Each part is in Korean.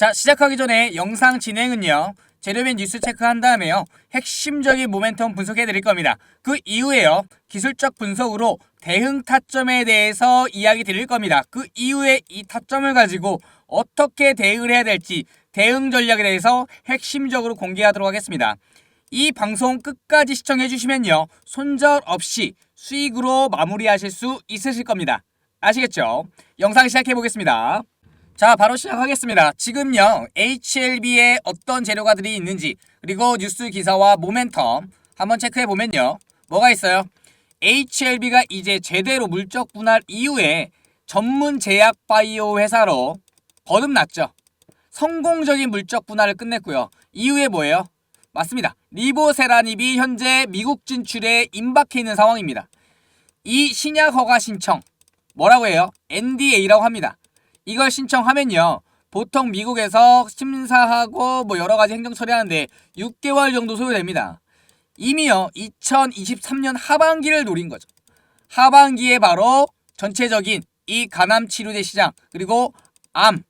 자, 시작하기 전에 영상 진행은요. 재료 및 뉴스 체크한 다음에요. 핵심적인 모멘텀 분석해 드릴 겁니다. 그 이후에요. 기술적 분석으로 대응 타점에 대해서 이야기 드릴 겁니다. 그 이후에 이 타점을 가지고 어떻게 대응을 해야 될지 대응 전략에 대해서 핵심적으로 공개하도록 하겠습니다. 이 방송 끝까지 시청해 주시면요. 손절 없이 수익으로 마무리하실 수 있으실 겁니다. 아시겠죠? 영상 시작해 보겠습니다. 자, 바로 시작하겠습니다. 지금요, HLB에 어떤 재료가 들이 있는지, 그리고 뉴스 기사와 모멘텀 한번 체크해 보면요. 뭐가 있어요? HLB가 이제 제대로 물적 분할 이후에 전문 제약 바이오 회사로 거듭났죠. 성공적인 물적 분할을 끝냈고요. 이후에 뭐예요? 맞습니다. 리보세라닙이 현재 미국 진출에 임박해 있는 상황입니다. 이 신약 허가 신청 뭐라고 해요? NDA라고 합니다. 이걸 신청하면요. 보통 미국에서 심사하고 뭐 여러 가지 행정 처리하는데 6개월 정도 소요됩니다. 이미요. 2023년 하반기를 노린 거죠. 하반기에 바로 전체적인 이 간암 치료제 시장 그리고 암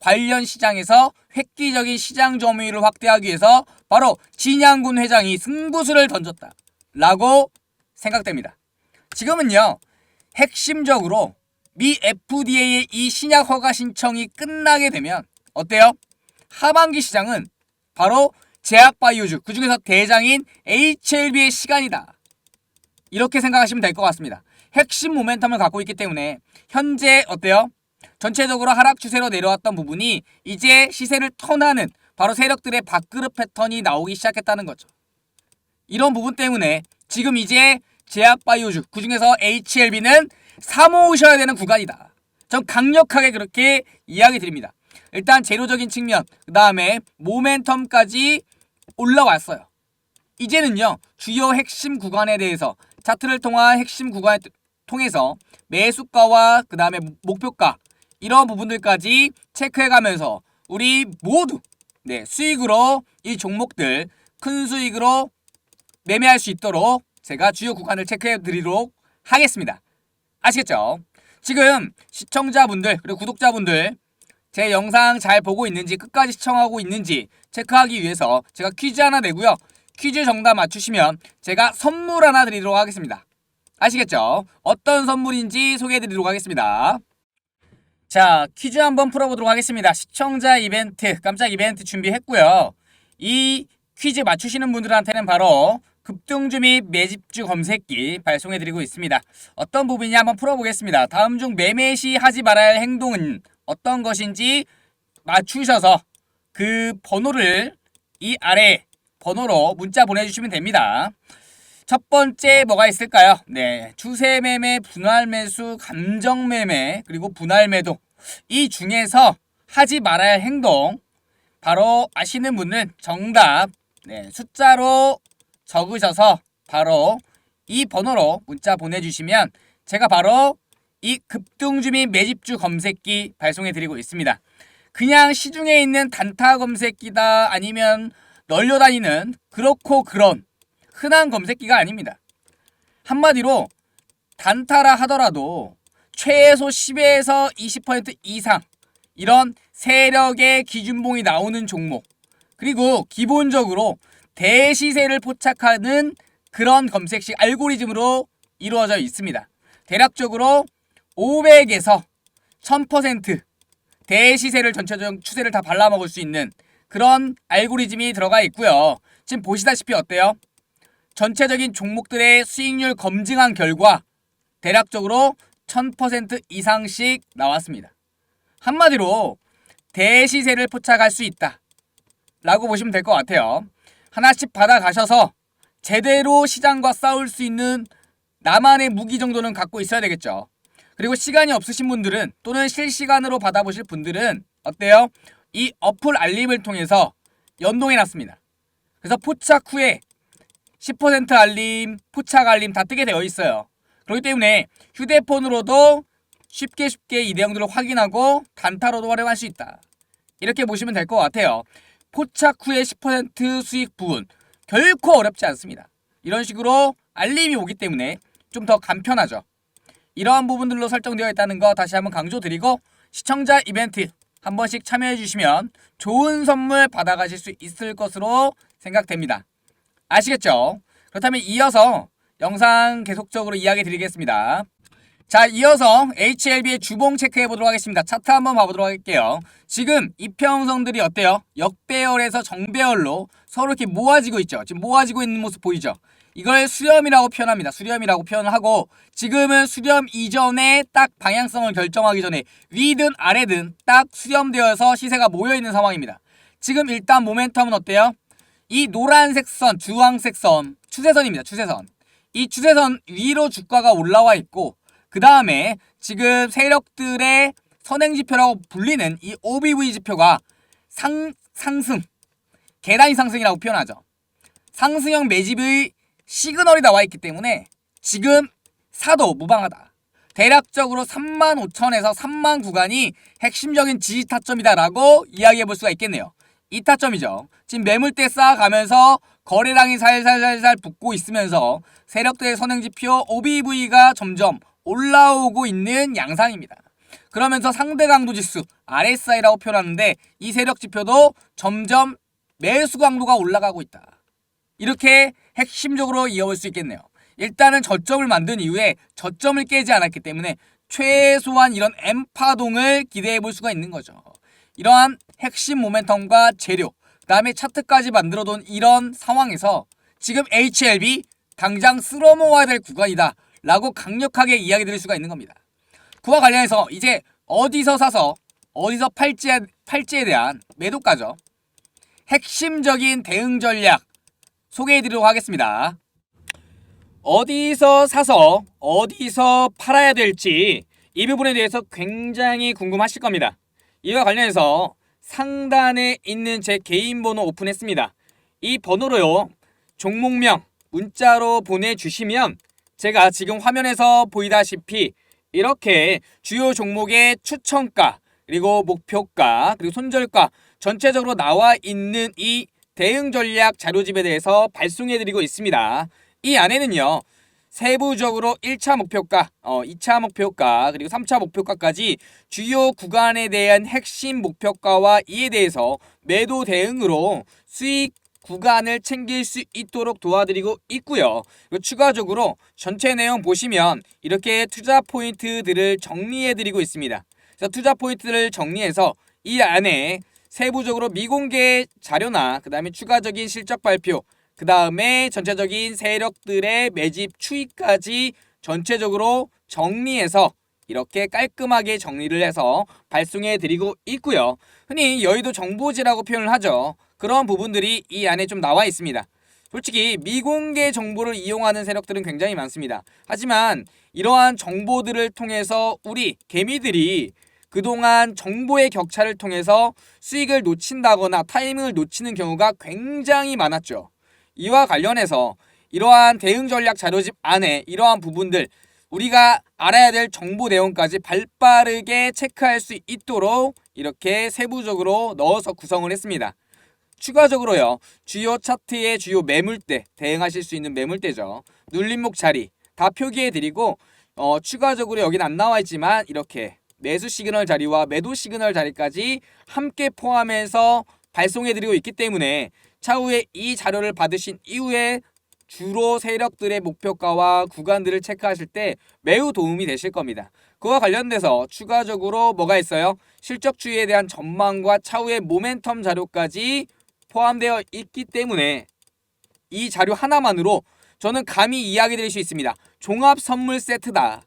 관련 시장에서 획기적인 시장 점유율을 확대하기 위해서 바로 진양군 회장이 승부수를 던졌다. 라고 생각됩니다. 지금은요. 핵심적으로 미 FDA의 이 신약 허가 신청이 끝나게 되면 어때요? 하반기 시장은 바로 제약 바이오주 그 중에서 대장인 HLB의 시간이다. 이렇게 생각하시면 될 것 같습니다. 핵심 모멘텀을 갖고 있기 때문에 현재 어때요? 전체적으로 하락 추세로 내려왔던 부분이 이제 시세를 턴하는 바로 세력들의 밥그릇 패턴이 나오기 시작했다는 거죠. 이런 부분 때문에 지금 이제 제약 바이오주 그 중에서 HLB는 사모으셔야 되는 구간이다. 전 강력하게 그렇게 이야기 드립니다. 일단 재료적인 측면, 그 다음에 모멘텀까지 올라왔어요. 이제는요 주요 핵심 구간에 대해서 차트를 통한 핵심 구간을 통해서 매수가와 그 다음에 목표가 이런 부분들까지 체크해가면서 우리 모두 네 수익으로 이 종목들 큰 수익으로 매매할 수 있도록 제가 주요 구간을 체크해 드리도록 하겠습니다. 아시겠죠? 지금 시청자분들 그리고 구독자분들 제 영상 잘 보고 있는지 끝까지 시청하고 있는지 체크하기 위해서 제가 퀴즈 하나 내고요. 퀴즈 정답 맞추시면 제가 선물 하나 드리도록 하겠습니다. 아시겠죠? 어떤 선물인지 소개해 드리도록 하겠습니다. 자, 퀴즈 한번 풀어보도록 하겠습니다. 시청자 이벤트, 깜짝 이벤트 준비했고요. 이 퀴즈 맞추시는 분들한테는 바로 급등주 및 매집주 검색기 발송해드리고 있습니다. 어떤 부분이냐 한번 풀어보겠습니다. 다음 중 매매 시 하지 말아야 할 행동은 어떤 것인지 맞추셔서 그 번호를 이 아래 번호로 문자 보내주시면 됩니다. 첫 번째 뭐가 있을까요? 네, 추세 매매, 분할 매수, 감정 매매, 그리고 분할 매도 이 중에서 하지 말아야 할 행동 바로 아시는 분은 정답 네, 숫자로 적으셔서 바로 이 번호로 문자 보내주시면 제가 바로 이 급등주 및 매집주 검색기 발송해 드리고 있습니다. 그냥 시중에 있는 단타 검색기다 아니면 널려다니는 그렇고 그런 흔한 검색기가 아닙니다. 한마디로 단타라 하더라도 최소 10에서 20% 이상 이런 세력의 기준봉이 나오는 종목 그리고 기본적으로 대시세를 포착하는 그런 검색식 알고리즘으로 이루어져 있습니다. 대략적으로 500에서 1000% 대시세를 전체적 추세를 다 발라먹을 수 있는 그런 알고리즘이 들어가 있고요. 지금 보시다시피 어때요? 전체적인 종목들의 수익률 검증한 결과 대략적으로 1000% 이상씩 나왔습니다. 한마디로 대시세를 포착할 수 있다. 라고 보시면 될 것 같아요. 하나씩 받아가셔서 제대로 시장과 싸울 수 있는 나만의 무기 정도는 갖고 있어야 되겠죠. 그리고 시간이 없으신 분들은 또는 실시간으로 받아보실 분들은 어때요? 이 어플 알림을 통해서 연동해 놨습니다. 그래서 포착 후에 10% 알림, 포착 알림 다 뜨게 되어 있어요. 그렇기 때문에 휴대폰으로도 쉽게 쉽게 이 내용들을 확인하고 단타로도 활용할 수 있다. 이렇게 보시면 될 것 같아요. 포착 후에 10% 수익 부분 결코 어렵지 않습니다. 이런 식으로 알림이 오기 때문에 좀 더 간편하죠. 이러한 부분들로 설정되어 있다는 거 다시 한번 강조드리고 시청자 이벤트 한 번씩 참여해 주시면 좋은 선물 받아가실 수 있을 것으로 생각됩니다. 아시겠죠? 그렇다면 이어서 영상 계속적으로 이야기 드리겠습니다. 자, 이어서 HLB의 주봉 체크해 보도록 하겠습니다. 차트 한번 봐보도록 할게요. 지금 이평선들이 어때요? 역배열에서 정배열로 서로 이렇게 모아지고 있죠. 지금 모아지고 있는 모습 보이죠? 이걸 수렴이라고 표현합니다. 수렴이라고 표현을 하고 지금은 수렴 이전에 딱 방향성을 결정하기 전에 위든 아래든 딱 수렴되어서 시세가 모여 있는 상황입니다. 지금 일단 모멘텀은 어때요? 이 노란색 선, 주황색 선, 추세선입니다. 추세선. 이 추세선 위로 주가가 올라와 있고 그 다음에 지금 세력들의 선행지표라고 불리는 이 OBV 지표가 상, 상승, 계단이 상승이라고 표현하죠. 상승형 매집의 시그널이 나와 있기 때문에 지금 사도 무방하다. 대략적으로 3만 5천에서 3만 구간이 핵심적인 지지 타점이다라고 이야기해 볼 수가 있겠네요. 이 타점이죠. 지금 매물대 쌓아가면서 거래량이 살살살살 붙고 있으면서 세력들의 선행지표 OBV가 점점 올라오고 있는 양상입니다. 그러면서 상대 강도 지수 RSI라고 표현하는데 이 세력 지표도 점점 매수 강도가 올라가고 있다. 이렇게 핵심적으로 이어볼 수 있겠네요. 일단은 저점을 만든 이후에 저점을 깨지 않았기 때문에 최소한 이런 M파동을 기대해 볼 수가 있는 거죠. 이러한 핵심 모멘텀과 재료, 그 다음에 차트까지 만들어둔 이런 상황에서 지금 HLB 당장 쓸어 모아야 될 구간이다 라고 강력하게 이야기 드릴 수가 있는 겁니다. 그와 관련해서 이제 어디서 사서 어디서 팔지에, 팔지에 대한 매도가죠. 핵심적인 대응 전략 소개해 드리도록 하겠습니다. 어디서 사서 어디서 팔아야 될지 이 부분에 대해서 굉장히 궁금하실 겁니다. 이와 관련해서 상단에 있는 제 개인 번호 오픈했습니다. 이 번호로요. 종목명 문자로 보내주시면 제가 지금 화면에서 보이다시피 이렇게 주요 종목의 추천가 그리고 목표가 그리고 손절가 전체적으로 나와 있는 이 대응 전략 자료집에 대해서 발송해 드리고 있습니다. 이 안에는요. 세부적으로 1차 목표가, 어, 2차 목표가, 그리고 3차 목표가까지 주요 구간에 대한 핵심 목표가와 이에 대해서 매도 대응으로 수익 구간을 챙길 수 있도록 도와드리고 있고요. 추가적으로 전체 내용 보시면 이렇게 투자 포인트들을 정리해드리고 있습니다. 그래서 투자 포인트를 정리해서 이 안에 세부적으로 미공개 자료나 그 다음에 추가적인 실적 발표 그 다음에 전체적인 세력들의 매집 추이까지 전체적으로 정리해서 이렇게 깔끔하게 정리를 해서 발송해 드리고 있고요. 흔히 여의도 정보지라고 표현을 하죠. 그런 부분들이 이 안에 좀 나와 있습니다. 솔직히 미공개 정보를 이용하는 세력들은 굉장히 많습니다. 하지만 이러한 정보들을 통해서 우리 개미들이 그동안 정보의 격차를 통해서 수익을 놓친다거나 타이밍을 놓치는 경우가 굉장히 많았죠. 이와 관련해서 이러한 대응 전략 자료집 안에 이러한 부분들 우리가 알아야 될 정보 내용까지 발빠르게 체크할 수 있도록 이렇게 세부적으로 넣어서 구성을 했습니다. 추가적으로요. 주요 차트의 주요 매물대 대응하실 수 있는 매물대죠. 눌림목 자리 다 표기해 드리고 어, 추가적으로 여기는 안 나와 있지만 이렇게 매수 시그널 자리와 매도 시그널 자리까지 함께 포함해서 발송해 드리고 있기 때문에 차후에 이 자료를 받으신 이후에 주로 세력들의 목표가와 구간들을 체크하실 때 매우 도움이 되실 겁니다. 그와 관련돼서 추가적으로 뭐가 있어요? 실적 주의에 대한 전망과 차후의 모멘텀 자료까지 포함되어 있기 때문에 이 자료 하나만으로 저는 감히 이야기 드릴 수 있습니다. 종합 선물 세트다.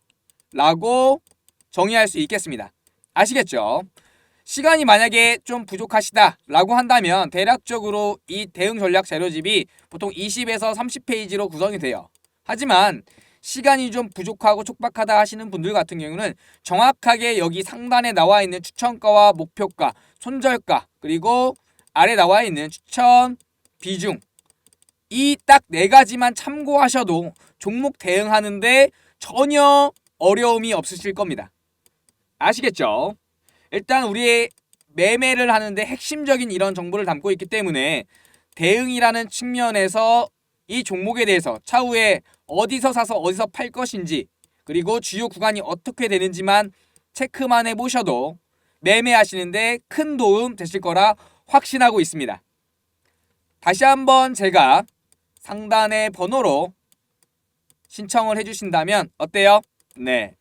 라고 정의할 수 있겠습니다. 아시겠죠? 시간이 만약에 좀 부족하시다 라고 한다면 대략적으로 이 대응 전략 자료집이 보통 20에서 30페이지로 구성이 돼요. 하지만 시간이 좀 부족하고 촉박하다 하시는 분들 같은 경우는 정확하게 여기 상단에 나와 있는 추천가와 목표가, 손절가, 그리고 아래 나와 있는 추천 비중 이 딱 네 가지만 참고하셔도 종목 대응하는데 전혀 어려움이 없으실 겁니다. 아시겠죠? 일단 우리의 매매를 하는데 핵심적인 이런 정보를 담고 있기 때문에 대응이라는 측면에서 이 종목에 대해서 차후에 어디서 사서 어디서 팔 것인지 그리고 주요 구간이 어떻게 되는지만 체크만 해보셔도 매매하시는데 큰 도움 되실 거라 확신하고 있습니다. 다시 한번 제가 상단의 번호로 신청을 해주신다면 어때요? 네.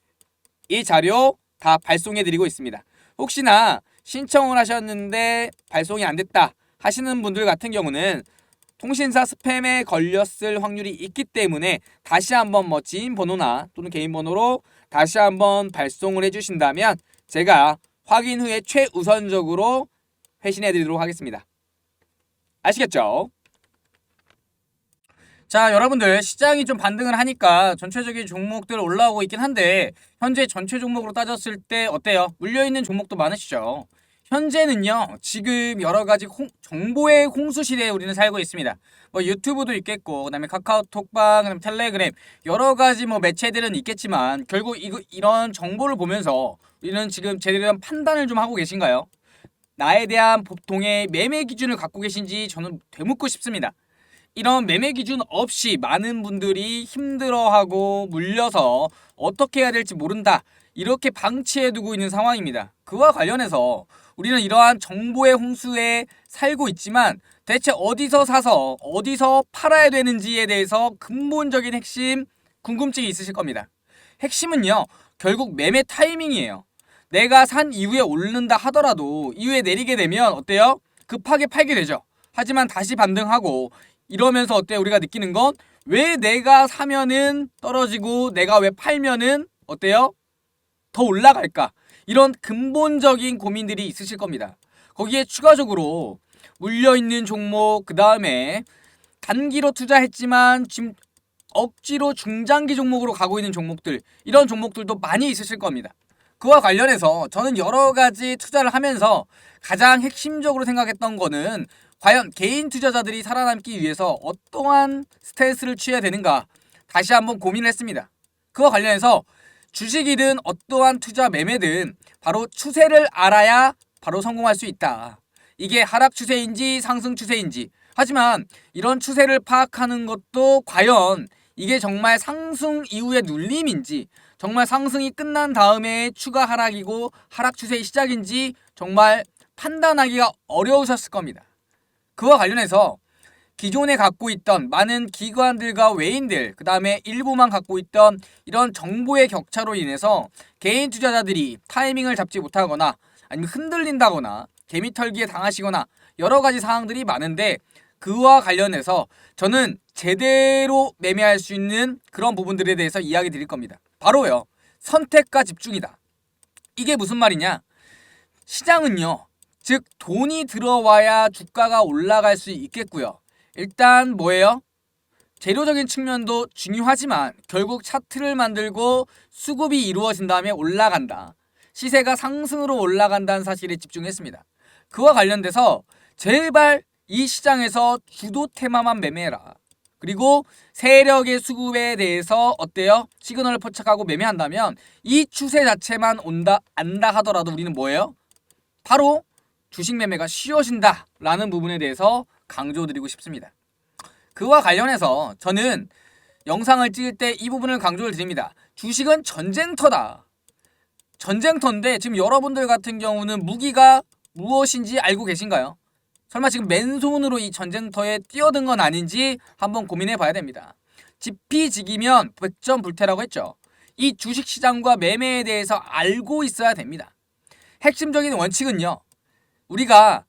이 자료 다 발송해 드리고 있습니다. 혹시나 신청을 하셨는데 발송이 안 됐다 하시는 분들 같은 경우는 통신사 스팸에 걸렸을 확률이 있기 때문에 다시 한번 뭐 지인 번호나 또는 개인 번호로 다시 한번 발송을 해주신다면 제가 확인 후에 최우선적으로 회신해 드리도록 하겠습니다. 아시겠죠? 자, 여러분들 시장이 좀 반등을 하니까 전체적인 종목들 올라오고 있긴 한데 현재 전체 종목으로 따졌을 때 어때요? 물려 있는 종목도 많으시죠? 현재는요. 지금 여러 가지 홍- 정보의 홍수 시대에 우리는 살고 있습니다. 뭐 유튜브도 있겠고 그다음에 카카오톡방, 그다음에 텔레그램 여러 가지 뭐 매체들은 있겠지만 결국 이거 이런 정보를 보면서 우리는 지금 제대로 된 판단을 좀 하고 계신가요? 나에 대한 보통의 매매 기준을 갖고 계신지 저는 되묻고 싶습니다. 이런 매매 기준 없이 많은 분들이 힘들어하고 물려서 어떻게 해야 될지 모른다. 이렇게 방치해 두고 있는 상황입니다. 그와 관련해서 우리는 이러한 정보의 홍수에 살고 있지만 대체 어디서 사서 어디서 팔아야 되는지에 대해서 근본적인 핵심 궁금증이 있으실 겁니다. 핵심은요. 결국 매매 타이밍이에요. 내가 산 이후에 오른다 하더라도 이후에 내리게 되면 어때요? 급하게 팔게 되죠. 하지만 다시 반등하고 이러면서 어때 요 우리가 느끼는 건 왜 내가 사면은 떨어지고 내가 왜 팔면은 어때요? 더 올라갈까? 이런 근본적인 고민들이 있으실 겁니다. 거기에 추가적으로 물려 있는 종목 그 다음에 단기로 투자했지만 지금 억지로 중장기 종목으로 가고 있는 종목들 이런 종목들도 많이 있으실 겁니다. 그와 관련해서 저는 여러 가지 투자를 하면서 가장 핵심적으로 생각했던 거는 과연 개인 투자자들이 살아남기 위해서 어떠한 스탠스를 취해야 되는가 다시 한번 고민을 했습니다. 그와 관련해서 주식이든 어떠한 투자 매매든 바로 추세를 알아야 바로 성공할 수 있다. 이게 하락 추세인지 상승 추세인지 하지만 이런 추세를 파악하는 것도 과연 이게 정말 상승 이후의 눌림인지 정말 상승이 끝난 다음에 추가 하락이고 하락 추세의 시작인지 정말 판단하기가 어려우셨을 겁니다. 그와 관련해서 기존에 갖고 있던 많은 기관들과 외인들, 그 다음에 일부만 갖고 있던 이런 정보의 격차로 인해서 개인 투자자들이 타이밍을 잡지 못하거나 아니면 흔들린다거나 개미털기에 당하시거나 여러 가지 사항들이 많은데 그와 관련해서 저는 제대로 매매할 수 있는 그런 부분들에 대해서 이야기 드릴 겁니다. 바로요. 선택과 집중이다. 이게 무슨 말이냐? 시장은요. 즉 돈이 들어와야 주가가 올라갈 수 있겠고요. 일단 뭐예요? 재료적인 측면도 중요하지만 결국 차트를 만들고 수급이 이루어진 다음에 올라간다. 시세가 상승으로 올라간다는 사실에 집중했습니다. 그와 관련돼서 제발 이 시장에서 주도 테마만 매매해라. 그리고 세력의 수급에 대해서 어때요? 시그널을 포착하고 매매한다면 이 추세 자체만 온다 안다 하더라도 우리는 뭐예요? 바로 주식 매매가 쉬워진다라는 부분에 대해서 강조드리고 싶습니다. 그와 관련해서 저는 영상을 찍을 때 이 부분을 강조를 드립니다. 주식은 전쟁터다. 전쟁터인데 지금 여러분들 같은 경우는 무기가 무엇인지 알고 계신가요? 설마 지금 맨손으로 이 전쟁터에 뛰어든 건 아닌지 한번 고민해 봐야 됩니다. 지피지기면 백전불태라고 했죠. 이 주식 시장과 매매에 대해서 알고 있어야 됩니다. 핵심적인 원칙은요. 우리가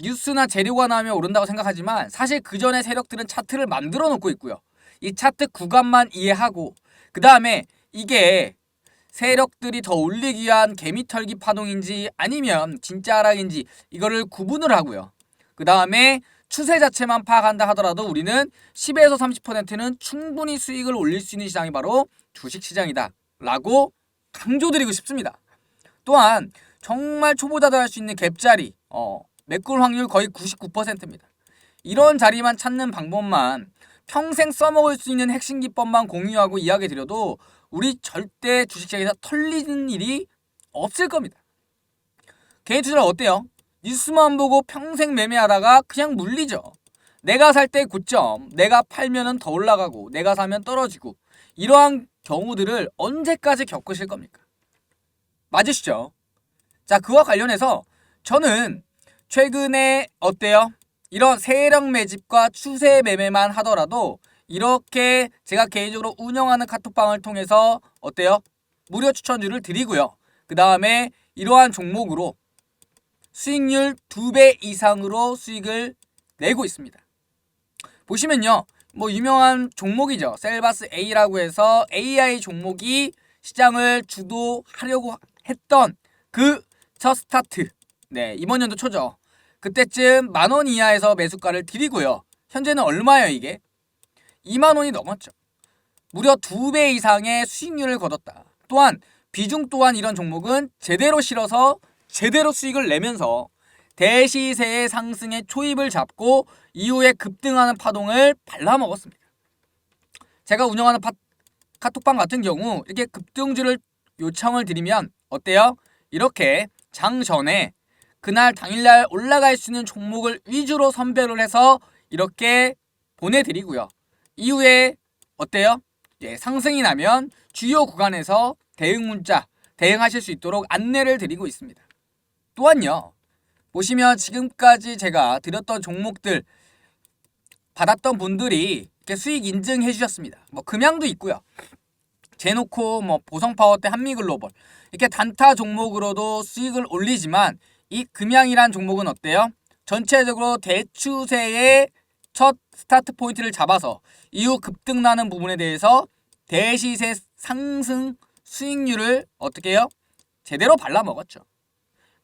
뉴스나 재료가 나오면 오른다고 생각하지만 사실 그 전에 세력들은 차트를 만들어 놓고 있고요. 이 차트 구간만 이해하고 그 다음에 이게 세력들이 더 올리기 위한 개미털기 파동인지 아니면 진짜 하락인지 이거를 구분을 하고요. 그 다음에 추세 자체만 파악한다 하더라도 우리는 10에서 30%는 충분히 수익을 올릴 수 있는 시장이 바로 주식 시장이다. 라고 강조드리고 싶습니다. 또한 정말 초보자도 할 수 있는 갭자리, 어, 매꿀 확률 거의 99%입니다. 이런 자리만 찾는 방법만 평생 써먹을 수 있는 핵심 기법만 공유하고 이야기 드려도 우리 절대 주식시장에서 털리는 일이 없을 겁니다. 개인 투자는 어때요? 뉴스만 보고 평생 매매하다가 그냥 물리죠. 내가 살 때 고점, 내가 팔면은 더 올라가고, 내가 사면 떨어지고, 이러한 경우들을 언제까지 겪으실 겁니까? 맞으시죠? 자, 그와 관련해서 저는 최근에 어때요? 이런 세력 매집과 추세 매매만 하더라도 이렇게 제가 개인적으로 운영하는 카톡방을 통해서 어때요? 무료 추천주를 드리고요. 그 다음에 이러한 종목으로 수익률 2배 이상으로 수익을 내고 있습니다. 보시면요. 뭐 유명한 종목이죠. 셀바스 A라고 해서 AI 종목이 시장을 주도하려고 했던 그 첫 스타트. 네, 이번 연도 초죠. 그때쯤 만 원 이하에서 매수가를 드리고요. 현재는 얼마예요, 이게? 2만 원이 넘었죠. 무려 2배 이상의 수익률을 거뒀다. 또한 비중 또한 이런 종목은 제대로 실어서 제대로 수익을 내면서 대시세의 상승의 초입을 잡고 이후에 급등하는 파동을 발라먹었습니다. 제가 운영하는 파, 카톡방 같은 경우 이렇게 급등주를 요청을 드리면 어때요? 이렇게 장 전에 그날 당일날 올라갈 수 있는 종목을 위주로 선별을 해서 이렇게 보내드리고요. 이후에 어때요? 예, 상승이 나면 주요 구간에서 대응 문자 대응하실 수 있도록 안내를 드리고 있습니다. 또한요. 보시면 지금까지 제가 드렸던 종목들 받았던 분들이 이렇게 수익 인증해 주셨습니다. 뭐 금양도 있고요. 제노코, 뭐 보성파워 때 한미글로벌 이렇게 단타 종목으로도 수익을 올리지만 이 금양이란 종목은 어때요? 전체적으로 대추세의 첫 스타트 포인트를 잡아서 이후 급등나는 부분에 대해서 대시세 상승 수익률을 어떻게 해요? 제대로 발라먹었죠.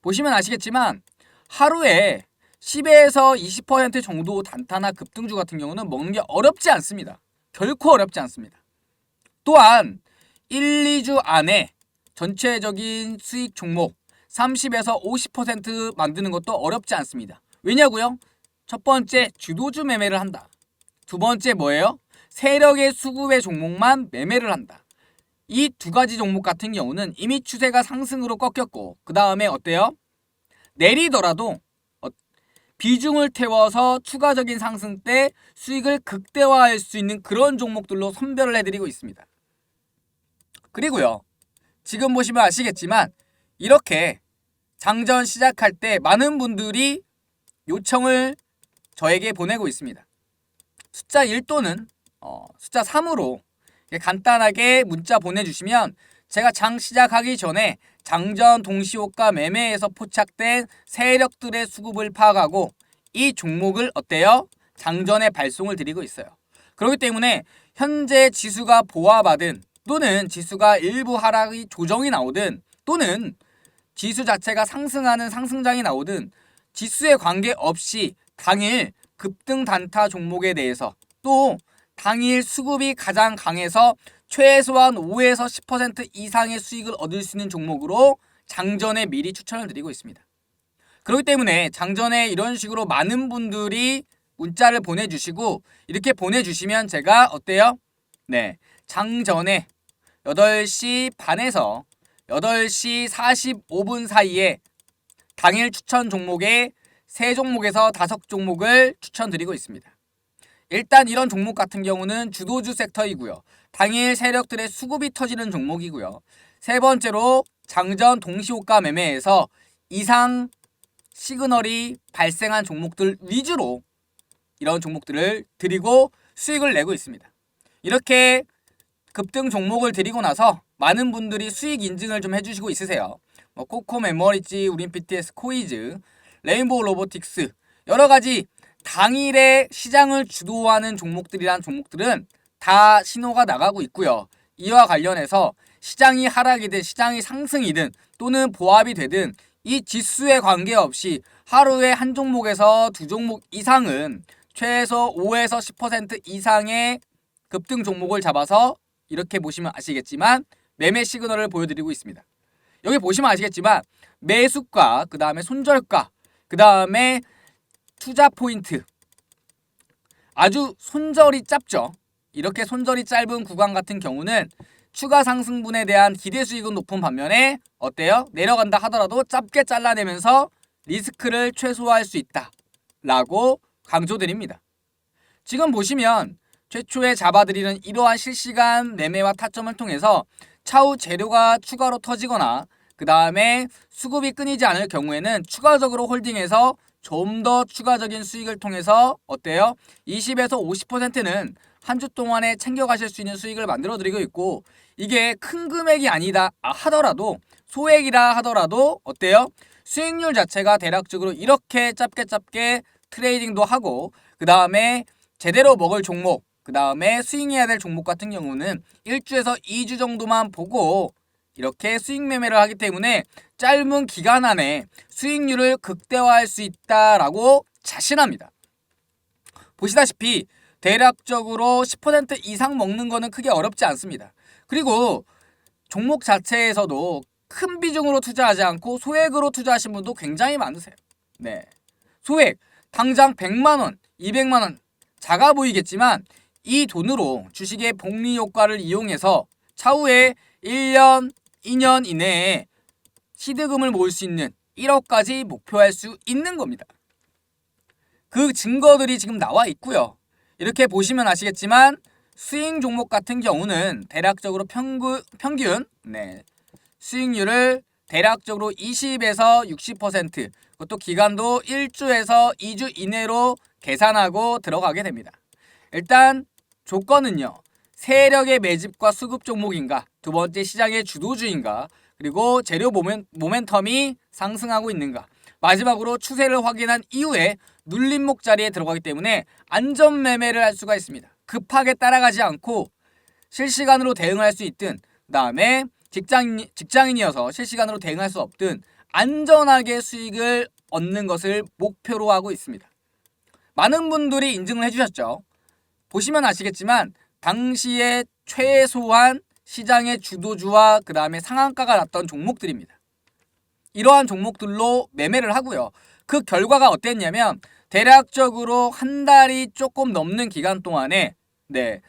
보시면 아시겠지만 하루에 10에서 20% 정도 단타나 급등주 같은 경우는 먹는 게 어렵지 않습니다. 결코 어렵지 않습니다. 또한 1, 2주 안에 전체적인 수익 종목 30에서 50% 만드는 것도 어렵지 않습니다. 왜냐고요? 첫 번째 주도주 매매를 한다. 두 번째 뭐예요? 세력의 수급의 종목만 매매를 한다. 이 두 가지 종목 같은 경우는 이미 추세가 상승으로 꺾였고 그 다음에 어때요? 내리더라도 어, 비중을 태워서 추가적인 상승 때 수익을 극대화할 수 있는 그런 종목들로 선별을 해드리고 있습니다. 그리고요. 지금 보시면 아시겠지만 이렇게 장전 시작할 때 많은 분들이 요청을 저에게 보내고 있습니다. 숫자 1 또는 어, 숫자 3으로 간단하게 문자 보내주시면 제가 장 시작하기 전에 장전 동시호가 매매에서 포착된 세력들의 수급을 파악하고 이 종목을 어때요? 장전에 발송을 드리고 있어요. 그렇기 때문에 현재 지수가 보완받은 또는 지수가 일부 하락이 조정이 나오든 또는 지수 자체가 상승하는 상승장이 나오든 지수에 관계없이 당일 급등 단타 종목에 대해서 또 당일 수급이 가장 강해서 최소한 5에서 10% 이상의 수익을 얻을 수 있는 종목으로 장전에 미리 추천을 드리고 있습니다. 그렇기 때문에 장전에 이런 식으로 많은 분들이 문자를 보내주시고 이렇게 보내주시면 제가 어때요? 네, 장전에 8시 반에서 8시 45분 사이에 당일 추천 종목에 세 종목에서 다섯 종목을 추천드리고 있습니다. 일단 이런 종목 같은 경우는 주도주 섹터이고요. 당일 세력들의 수급이 터지는 종목이고요. 세 번째로 장전 동시호가 매매에서 이상 시그널이 발생한 종목들 위주로 이런 종목들을 드리고 수익을 내고 있습니다. 이렇게 급등 종목을 드리고 나서 많은 분들이 수익 인증을 좀 해주시고 있으세요. 뭐 코코 메모리지, 우린 BTS, 코이즈, 레인보우 로보틱스 여러 가지 당일에 시장을 주도하는 종목들이란 종목들은 다 신호가 나가고 있고요. 이와 관련해서 시장이 하락이든 시장이 상승이든 또는 보합이 되든 이 지수에 관계없이 하루에 한 종목에서 두 종목 이상은 최소 5에서 10% 이상의 급등 종목을 잡아서 이렇게 보시면 아시겠지만 매매 시그널을 보여드리고 있습니다. 여기 보시면 아시겠지만 매수가, 그 다음에 손절가, 그 다음에 투자 포인트 아주 손절이 짧죠. 이렇게 손절이 짧은 구간 같은 경우는 추가 상승분에 대한 기대 수익은 높은 반면에 어때요? 내려간다 하더라도 짧게 잘라내면서 리스크를 최소화할 수 있다. 라고 강조드립니다. 지금 보시면 최초에 잡아드리는 이러한 실시간 매매와 타점을 통해서 차후 재료가 추가로 터지거나 그 다음에 수급이 끊이지 않을 경우에는 추가적으로 홀딩해서 좀 더 추가적인 수익을 통해서 어때요? 20에서 50%는 한 주 동안에 챙겨가실 수 있는 수익을 만들어 드리고 있고 이게 큰 금액이 아니다 하더라도 소액이라 하더라도 어때요? 수익률 자체가 대략적으로 이렇게 짧게 짧게 트레이딩도 하고 그 다음에 제대로 먹을 종목 그 다음에 스윙해야 될 종목 같은 경우는 1주에서 2주 정도만 보고 이렇게 수익 매매를 하기 때문에 짧은 기간 안에 수익률을 극대화할 수 있다라고 자신합니다. 보시다시피 대략적으로 10% 이상 먹는 거는 크게 어렵지 않습니다. 그리고 종목 자체에서도 큰 비중으로 투자하지 않고 소액으로 투자하신 분도 굉장히 많으세요. 네. 소액 당장 100만 원, 200만 원 작아 보이겠지만 이 돈으로 주식의 복리 효과를 이용해서 차후에 1년, 2년 이내에 시드금을 모을 수 있는 1억까지 목표할 수 있는 겁니다. 그 증거들이 지금 나와 있고요. 이렇게 보시면 아시겠지만 스윙 종목 같은 경우는 대략적으로 평균, 평균 네, 수익률을 대략적으로 20에서 60% 그것도 기간도 1주에서 2주 이내로 계산하고 들어가게 됩니다. 일단 조건은요. 세력의 매집과 수급 종목인가 두 번째 시장의 주도주인가 그리고 재료 모멘, 모멘텀이 상승하고 있는가 마지막으로 추세를 확인한 이후에 눌림목 자리에 들어가기 때문에 안전 매매를 할 수가 있습니다. 급하게 따라가지 않고 실시간으로 대응할 수 있든 그다음에 직장인, 직장인이어서 실시간으로 대응할 수 없든 안전하게 수익을 얻는 것을 목표로 하고 있습니다. 많은 분들이 인증을 해주셨죠. 보시면 아시겠지만 당시에 최소한 시장의 주도주와 그 다음에 상한가가 났던 종목들입니다. 이러한 종목들로 매매를 하고요. 그 결과가 어땠냐면 대략적으로 한 달이 조금 넘는 기간 동안에 네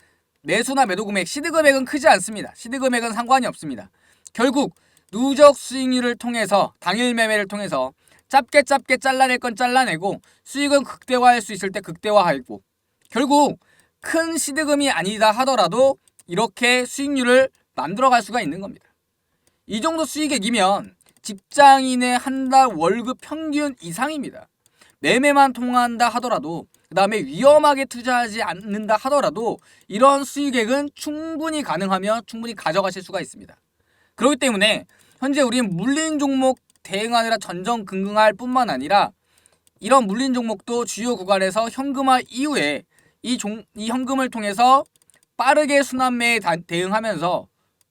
매수나 매도 금액, 시드 금액은 크지 않습니다. 시드 금액은 상관이 없습니다. 결국 누적 수익률을 통해서 당일 매매를 통해서 짧게 짧게 잘라낼 건 잘라내고 수익은 극대화할 수 있을 때 극대화하고 결국 큰 시드금이 아니다 하더라도 이렇게 수익률을 만들어 갈 수가 있는 겁니다. 이 정도 수익액이면 직장인의 한 달 월급 평균 이상입니다. 매매만 통한다 하더라도 그 다음에 위험하게 투자하지 않는다 하더라도 이런 수익액은 충분히 가능하며 충분히 가져가실 수가 있습니다. 그렇기 때문에 현재 우리는 물린 종목 대응하느라 전전긍긍할 뿐만 아니라 이런 물린 종목도 주요 구간에서 현금화 이후에 이, 종, 이 현금을 통해서 빠르게 순환매에 대응하면서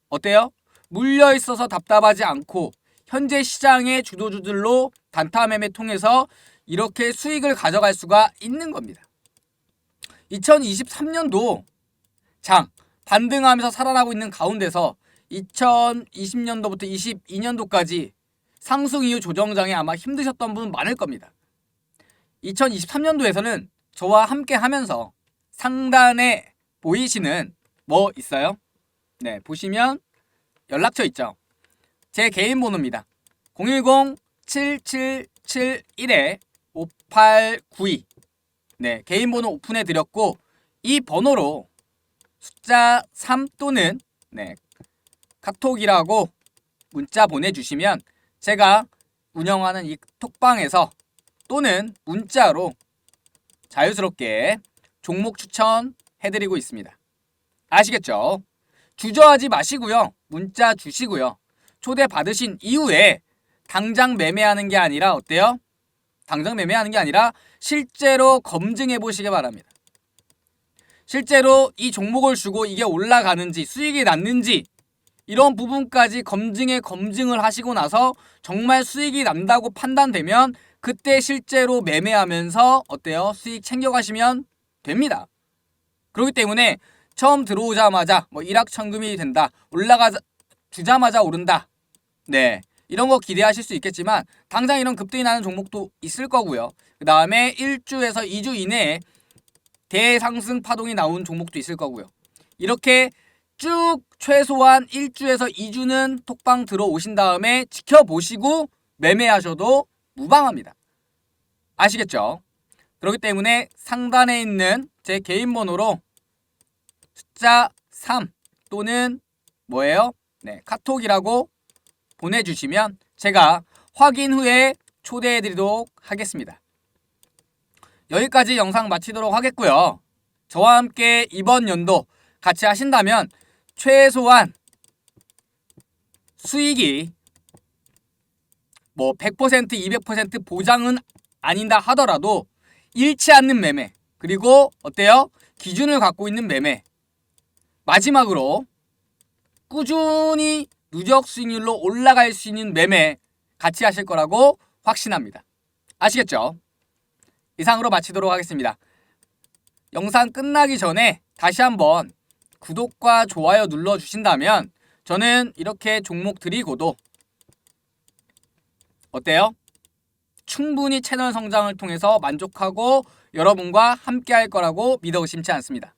어때요? 물려 있어서 답답하지 않고 현재 시장의 주도주들로 단타 매매 통해서 이렇게 수익을 가져갈 수가 있는 겁니다. 2023년도 장 반등하면서 살아나고 있는 가운데서 2020년도부터 22년도까지 상승 이후 조정장에 아마 힘드셨던 분 많을 겁니다. 2023년도에서는 저와 함께 하면서 상단에 보이시는 뭐 있어요? 네, 보시면 연락처 있죠. 제 개인 번호입니다. 010-7771-5892 네, 개인 번호 오픈해 드렸고 이 번호로 숫자 3 또는 네, 카톡이라고 문자 보내주시면 제가 운영하는 이 톡방에서 또는 문자로 자유스럽게 종목 추천 해드리고 있습니다. 아시겠죠? 주저하지 마시고요. 문자 주시고요. 초대 받으신 이후에 당장 매매하는 게 아니라 어때요? 당장 매매하는 게 아니라 실제로 검증해 보시기 바랍니다. 실제로 이 종목을 주고 이게 올라가는지 수익이 났는지 이런 부분까지 검증에 검증을 하시고 나서 정말 수익이 난다고 판단되면 그때 실제로 매매하면서 어때요? 수익 챙겨가시면 됩니다. 그렇기 때문에 처음 들어오자마자 뭐 일확천금이 된다. 올라가 주자마자 오른다. 네. 이런 거 기대하실 수 있겠지만 당장 이런 급등이 나는 종목도 있을 거고요. 그 다음에 1주에서 2주 이내에 대상승 파동이 나온 종목도 있을 거고요. 이렇게 쭉 최소한 1주에서 2주는 톡방 들어오신 다음에 지켜보시고 매매하셔도 무방합니다. 아시겠죠? 그렇기 때문에 상단에 있는 제 개인 번호로 숫자 3 또는 뭐예요? 네, 카톡이라고 보내주시면 제가 확인 후에 초대해드리도록 하겠습니다. 여기까지 영상 마치도록 하겠고요. 저와 함께 이번 연도 같이 하신다면 최소한 수익이 뭐 100% 200% 보장은 아닌다 하더라도 잃지 않는 매매 그리고 어때요? 기준을 갖고 있는 매매 마지막으로 꾸준히 누적 수익률로 올라갈 수 있는 매매 같이 하실 거라고 확신합니다. 아시겠죠? 이상으로 마치도록 하겠습니다. 영상 끝나기 전에 다시 한번 구독과 좋아요 눌러주신다면 저는 이렇게 종목 드리고도 어때요? 충분히 채널 성장을 통해서 만족하고 여러분과 함께 할 거라고 믿어 의심치 않습니다.